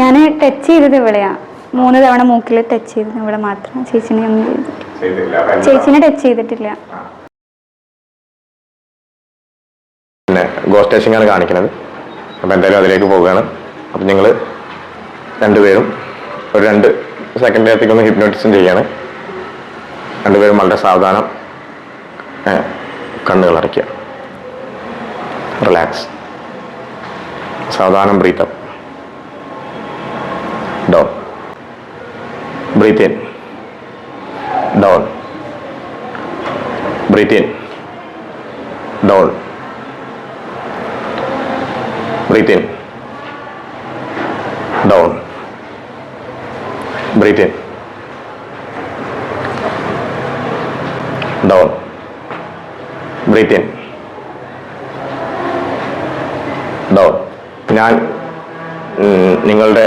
ഞാൻ ടച്ച് ചെയ്തത് ഇവിടെയാ. മൂന്ന് തവണ മൂക്കിൽ ടച്ച് ചെയ്തത് ഇവിടെ മാത്രം. ചേച്ചിനെ ഒന്നും ചെയ്തിട്ടില്ല? ചേച്ചിനെ ടച്ച് ചെയ്തിട്ടില്ല. പിന്നെ ഗോസ്റ്റ് ടച്ചിങ് ആണ് കാണിക്കുന്നത് അപ്പോൾ എന്തായാലും അതിലേക്ക് പോവുകയാണ്. അപ്പം നിങ്ങൾ രണ്ടുപേരും ഒരു രണ്ട് സെക്കൻഡ് നേരത്തേക്ക് ഒന്ന് ഹിപ്നോട്ടിസം ചെയ്യാണ്. രണ്ടുപേരും വളരെ സാവധാനം കണ്ണുകൾ അടയ്ക്കുക. റിലാക്സ് സാവധാനം breathe up breathe in down breathe in down Breathe in. Down. Breathe in. Down. Breathe in. Down. ഞാൻ നിങ്ങളുടെ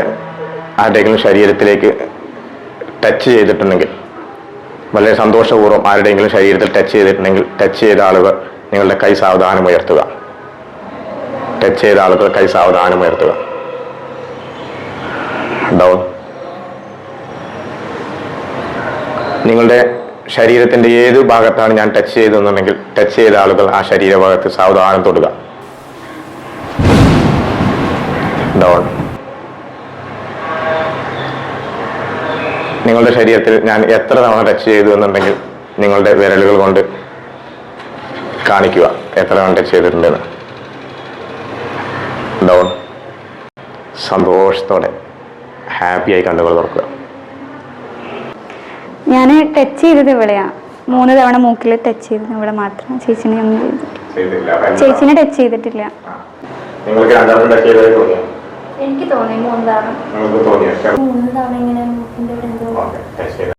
ആരുടെയെങ്കിലും ശരീരത്തിലേക്ക് ടച്ച് ചെയ്തിട്ടുണ്ടെങ്കിൽ വളരെ സന്തോഷപൂർവം ആരുടെയെങ്കിലും ശരീരത്തിൽ ടച്ച് ചെയ്തിട്ടുണ്ടെങ്കിൽ ടച്ച് ചെയ്ത ആളുകൾ നിങ്ങളുടെ കൈ സാവധാനം ഉയർത്തുക. ടച്ച് ചെയ്ത ആളുകൾ കൈ സാവധാനം ഉയർത്തുക. ഡൗൺ നിങ്ങളുടെ ശരീരത്തിന്റെ ഏത് ഭാഗത്താണ് ഞാൻ ടച്ച് ചെയ്തതെന്നുണ്ടെങ്കിൽ ടച്ച് ചെയ്ത ആളുകൾ ആ ശരീരഭാഗത്ത് സാവധാനം തൊടുക. ഡൗൺ നിങ്ങളുടെ ശരീരത്തിൽ ഞാൻ എത്ര തവണ ടച്ച് ചെയ്തു എന്നുണ്ടെങ്കിൽ നിങ്ങളുടെ വിരലുകൾ കൊണ്ട് കാണിക്കുക എത്ര തവണ ടച്ച് ചെയ്തിട്ടുണ്ടെന്ന്. ഡൗൺ സന്തോഷത്തോടെ ഹാപ്പിയായി കണ്ണുകൾ തുറക്കുക. ഞാൻ ടച്ച് ചെയ്തത് ഇവിടെയാ. മൂന്ന് തവണ മൂക്കിൽ ടച്ച് ചെയ്തത് ഇവിടെ മാത്രം. ചേച്ചിനെ ചേച്ചിനെ ടച്ച് ചെയ്തിട്ടില്ല. നിങ്ങൾക്ക് ടച്ച് ചെയ്തതായി തോന്നിയോ? എനിക്ക് തോന്നി മൂന്ന് തവണ. മൂന്ന് തവണ ഇങ്ങനെ മൂക്കിന്റെ ഇവിടെ എന്തോ ഓക്കെ ടച്ച് ചെയ്ത